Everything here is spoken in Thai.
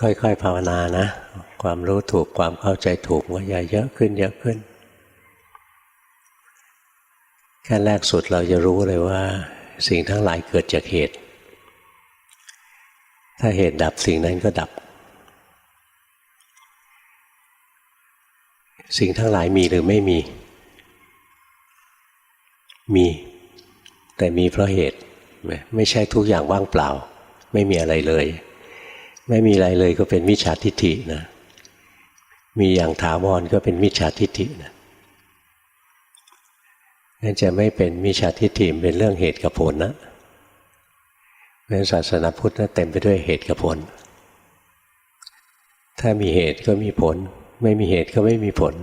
ค่อยๆภาวนานะ ความรู้ถูกความเข้าใจถูกก็จะเยอะขึ้นเยอะขึ้นขั้นแรกสุดเราจะรู้เลยว่า สิ่งทั้งหลายเกิดจากเหตุ ถ้าเหตุดับสิ่งนั้นก็ดับ สิ่งทั้งหลายมีหรือไม่มี มี แต่มีเพราะเหตุ ไม่ใช่ทุกอย่างว่างเปล่า ไม่มีอะไรเลย ไม่มีอะไรเลยก็เป็นมิจฉาทิฏฐินะมีอย่างถาวรก็เป็นมิจฉาทิฏฐินะนั่นจะไม่เป็นมิจฉาทิฏฐิเป็นเรื่องเหตุกับผลนะเพราะศาสนาพุทธนะเต็มไปด้วยเหตุกับผล ถ้ามีเหตุก็มีผล ไม่มีเหตุก็ไม่มีผล